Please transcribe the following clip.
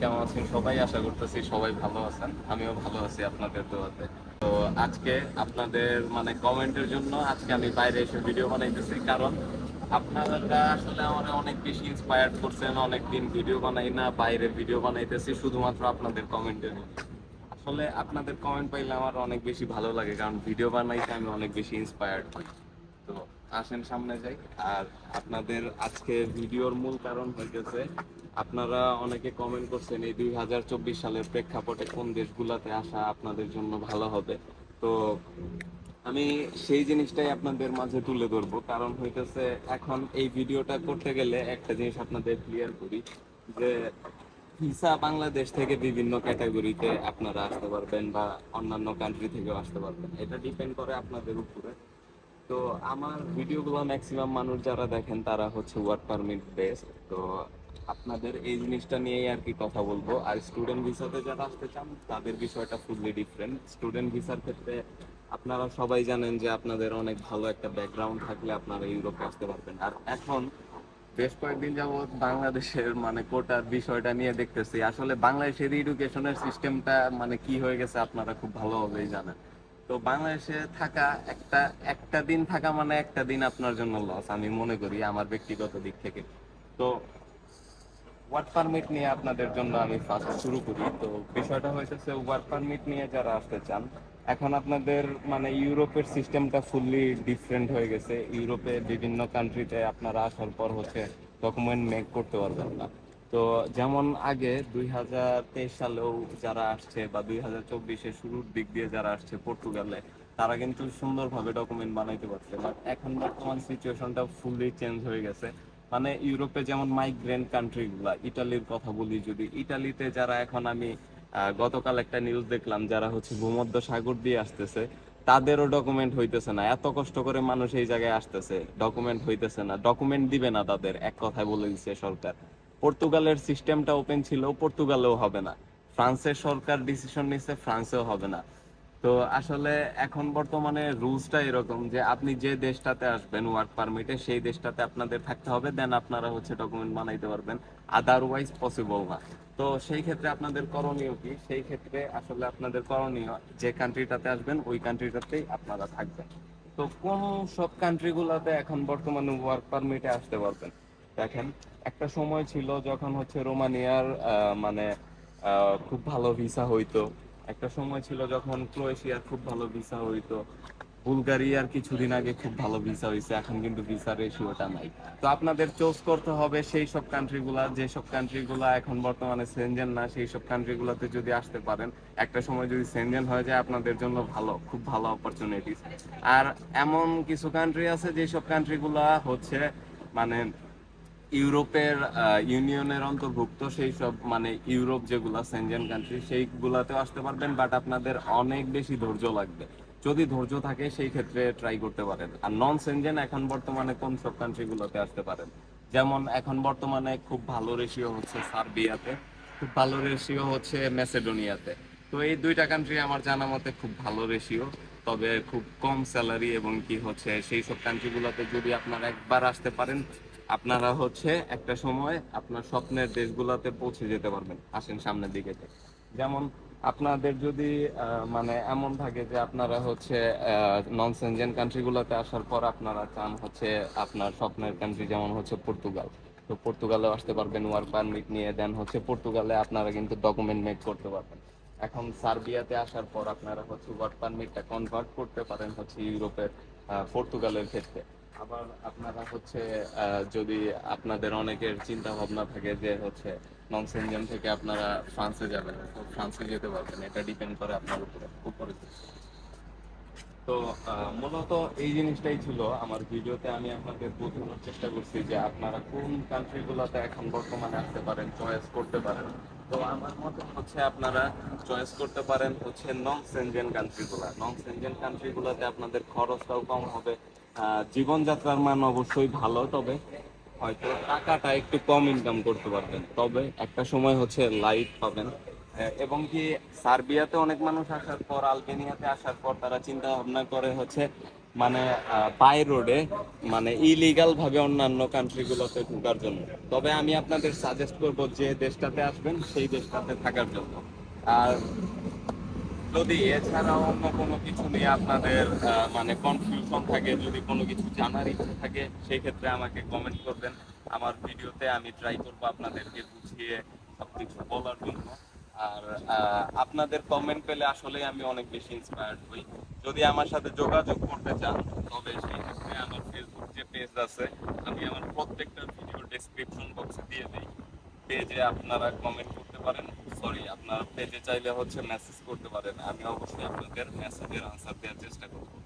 কেমন আছেন? সবাই আশা করতেছি সবাই ভালো আছেন। আমিও ভালো আছি আপনাদের দোয়াতে। তো আজকে আপনাদের মানে কমেন্টের জন্য আজকে আমি বাইরে এসে ভিডিও বানাইতেছি। কারণ আপনারা আসলে আমার অনেক বেশি ইন্সপায়ার্ড করছেন, অনেকদিন ভিডিও বানাই না, বাইরে ভিডিও বানাইতেছি, শুধুমাত্র আপনাদের কমেন্টের আসলে আপনাদের কমেন্ট পাইলে আমার অনেক বেশি ভালো লাগে, কারণ ভিডিও বানাইতে আমি অনেক বেশি ইন্সপায়ার্ড হই। তো আসেন সামনে যাই। আর আপনাদের আজকে ভিডিওর মূল কারণ হইতেছে আপনারা অনেকে কমেন্ট করছেন, এই দুই হাজার চব্বিশ সালের প্রেক্ষাপটে কোন দেশগুলাতে আসা আপনাদের জন্য ভালো হবে? তো আমি সেই জিনিসটাই আপনাদের মাঝে তুলে ধরবো। কারণ হইতেছে, এখন এই ভিডিওটা করতে গেলে একটা জিনিস আপনাদের ক্লিয়ার করি, যে ভিসা বাংলাদেশ থেকে বিভিন্ন ক্যাটাগরিতে আপনারা আসতে পারবেন বা অন্যান্য কান্ট্রি থেকেও আসতে পারবেন। এটা ডিপেন্ড করে আপনাদের উপরে। তো আমার ভিডিওগুলো ম্যাক্সিমাম মানুষ যারা দেখেন, তারা হচ্ছে ওয়ার্ক পারমিট বেস তো আপনাদের এই জিনিসটা নিয়েই আর কি কথা বলব। আর স্টুডেন্ট ভিসাতে যারা আসতে চান, তাদের বিষয়টা ফুললি ডিফারেন্ট স্টুডেন্ট ভিসার ক্ষেত্রে আপনারা সবাই জানেন যে আপনাদের অনেক ভালো একটা ব্যাকগ্রাউন্ড থাকলে আপনারা ইউরোপে আসতে পারবেন। আর এখন বেশ কয়েকদিন যাবৎ বাংলাদেশের মানে কোটার বিষয়টা নিয়ে দেখতেছি। আসলে বাংলাদেশের এডুকেশনের সিস্টেমটা মানে কি হয়ে গেছে আপনারা খুব ভালোভাবেই জানেন। তো বাংলাদেশে থাকা একটা একটা দিন থাকা মানে একটা দিন আপনার জন্য লস আমি মনে করি, আমার ব্যক্তিগত দিক থেকে। তো ওয়ার্ক পারমিট নিয়ে আপনাদের জন্য আমি ফার্স্ট শুরু করি। তো বিষয়টা হয়েছে ওয়ার্ক পারমিট নিয়ে যারা আসতে চান, এখন আপনাদের মানে ইউরোপের সিস্টেমটা ফুললি ডিফারেন্ট হয়ে গেছে। ইউরোপে বিভিন্ন কান্ট্রিতে আপনারা আসার পর হচ্ছে ডকুমেন্ট মেক করতে পারবেন না। তো যেমন আগে দুই হাজার তেইশ সালেও যারা আসছে বা দুই হাজার চব্বিশের শুরুর দিক দিয়ে যারা আসছে পর্তুগালে, তারা কিন্তু সুন্দরভাবে ডকুমেন্ট বানাইতে পারছে। বাট এখন বর্তমান সিচুয়েশনটা ফুললি চেঞ্জ হয়ে গেছে। মানে ইউরোপে যেমন মাইগ্রেন্ট কান্ট্রিগুলা ইটালির কথা বলি যদি, ইটালিতে যারা এখন আমি গতকাল একটা নিউজ দেখলাম, যারা হচ্ছে ভূমধ্য সাগর দিয়ে আসতেছে, তাদেরও ডকুমেন্ট হইতেছে না। এত কষ্ট করে মানুষ এই জায়গায় আসতেছে ডকুমেন্ট হইতেছে না। ডকুমেন্ট দিবে না তাদের, এক কথায় বলে দিচ্ছে সরকার। পর্তুগালের সিস্টেমটা ওপেন ছিল, পর্তুগালেও হবে না। ফ্রান্সের সরকার ডিসিশন নিচ্ছে ফ্রান্সেও হবে না। তো আসলে এখন বর্তমানে রুলসটা এরকম যে আপনি যে দেশটাতে আসবেন ওয়ার্ক পারমিটে সেই দেশটাতে আপনাদের থাকতে হবে দেন আপনারা হচ্ছে ডকুমেন্ট বানাইতে পারবেন। আদারওয়াইজ পসিবল না। তো সেই ক্ষেত্রে আপনাদের করণীয় কি? সেই ক্ষেত্রে আসলে আপনাদের করণীয় যে কান্ট্রিটাতে আসবেন, ওই কান্ট্রিটাতেই আপনারা থাকবেন। তো কোন সব কান্ট্রিগুলোতে এখন বর্তমানে ওয়ার্ক পারমিটে আসতে পারবেন? দেখেন, একটা সময় ছিল যখন হচ্ছে রোমানিয়ার মানে খুব ভালো ভিসা হইতো। একটা সময় ছিল যখন ক্রোয়েশিয়ার খুব ভালো ভিসা হইতো, বুলগারিয়ার কিছুদিন আগে খুব ভালো ভিসা হয়েছে এখন কিন্তু ভিসার রেশিওটা নাই। তো আপনাদের চুজ করতে হবে সেই সব কান্ট্রিগুলা যে সব কান্ট্রিগুলা এখন বর্তমানে সেনজেন না, সেই সব কান্ট্রিগুলোতে যদি আসতে পারেন, একটা সময় যদি সেনজেন হয়ে যায়, আপনাদের জন্য ভালো, খুব ভালো অপরচুনিটিস আর এমন কিছু কান্ট্রি আছে যেসব কান্ট্রিগুলা হচ্ছে মানে ইউরোপের ইউনিয়নের অন্তর্ভুক্ত সেই সব মানে ইউরোপ যেগুলা সেনজেন কান্ট্রি সেইগুলাতেও আসতে পারবেন বাট আপনাদের অনেক বেশি ধৈর্য লাগবে। যদি ধৈর্য থাকে, সেই ক্ষেত্রে ট্রাই করতে পারেন। আর নন সেনজেন এখন বর্তমানে কোন সব কান্ট্রিগুলোতে আসতে পারেন? যেমন এখন বর্তমানে খুব ভালো রেশিও হচ্ছে সার্বিয়াতে, খুব ভালো রেশিও হচ্ছে মেসেডোনিয়াতে তো এই দুইটা কান্ট্রি আমার জানা মতে খুব ভালো রেশিও তবে খুব কম স্যালারি এবং কি হচ্ছে, সেই সব কান্ট্রিগুলোতে যদি আপনারা একবার আসতে পারেন আপনারা হচ্ছে একটা সময় আপনার স্বপ্নের দেশগুলোতে পৌঁছে যেতে পারবেন, আসেন সামনের দিকে যেমন আপনাদের যদি মানে এমন থাকে যে আপনারা হচ্ছে নন সেনজেন কান্ট্রিগুলোতে আসার পর আপনারা চান হচ্ছে আপনার স্বপ্নের কান্ট্রি যেমন হচ্ছে পর্তুগাল। তো পর্তুগালেও আসতে পারবেন ওয়ার্ক পারমিট নিয়ে দেন হচ্ছে পর্তুগালে আপনারা কিন্তু ডকুমেন্ট মেক করতে পারবেন। এখন সার্বিয়াতে আসার পর আপনারা হচ্ছে ওয়ার্ক পারমিটটা কনভার্ট করতে পারেন হচ্ছে ইউরোপের পর্তুগালের ক্ষেত্রে। আবার আপনারা হচ্ছে যদি আপনাদের অনেকের চিন্তা ভাবনা থাকে যে হচ্ছে নন থেকে আপনারা ফ্রান্সে যাবেন, তো ফ্রান্সে যেতে পারবেন। এটা ডিপেন্ড করে আপনার উপরে উপরে। তো মূলত এই জিনিসটাই ছিল আমার ভিডিওতে। আমি আপনাদের বোঝানোর চেষ্টা করছি যে আপনারা কোন কান্ট্রিগুলোতে এখন বর্তমানে আসতে পারেন চয়েস করতে পারেন। তো আমার মতে হচ্ছে আপনারা চয়েস করতে পারেন হচ্ছে নন সেনজেন কান্ট্রিগুলা নন সেনজেন কান্ট্রিগুলোতে আপনাদের খরচটাও কম হবে জীবনযাত্রার মান অবশ্যই ভালো, তবে হয়তো টাকাটা একটু কম ইনকাম করতে পারবেন। তবে একটা সময় হচ্ছে লাইট পাবেন। এবং কি সার্বিয়াতে অনেক মানুষ আসার পর, আলবেনিয়াতে আসার পর তারা চিন্তা ভাবনা করে হচ্ছে মানে বাই রোডে মানে ইলিগাল ভাবে অন্যান্য কান্ট্রিগুলোতে ঢোকার জন্য। তবে আমি আপনাদের সাজেস্ট করব যে দেশটাতে আসবেন, সেই দেশটাতে থাকার জন্য। আর যদি এছাড়া অন্য কোনো কিছু নিয়ে আপনাদের মানে কনফিউশন থাকে, যদি কোনো কিছু জানার ইচ্ছে থাকে, সেই ক্ষেত্রে আমাকে কমেন্ট করবেন। আমার ভিডিওতে আমি ট্রাই করব আপনাদেরকে বুঝিয়ে সব কিছু বলার জন্য। আর আপনাদের কমেন্ট পেলে আসলে আমি অনেক বেশি ইন্সপায়ার্ড হই। যদি আমার সাথে যোগাযোগ করতে চান, তবে সেই ক্ষেত্রে আমার ফেসবুক যে পেজ আছে, আমি আমার প্রত্যেকটা ভিডিও ডেসক্রিপশন বক্সে দিয়ে দিই। পেজে আপনারা কমেন্ট করতে পারেন। সরি আপনার পেজে চাইলে হচ্ছে মেসেজ করতে পারেন। আমি অবশ্যই আপনাদের মেসেজের আনসার দেওয়ার চেষ্টা করব।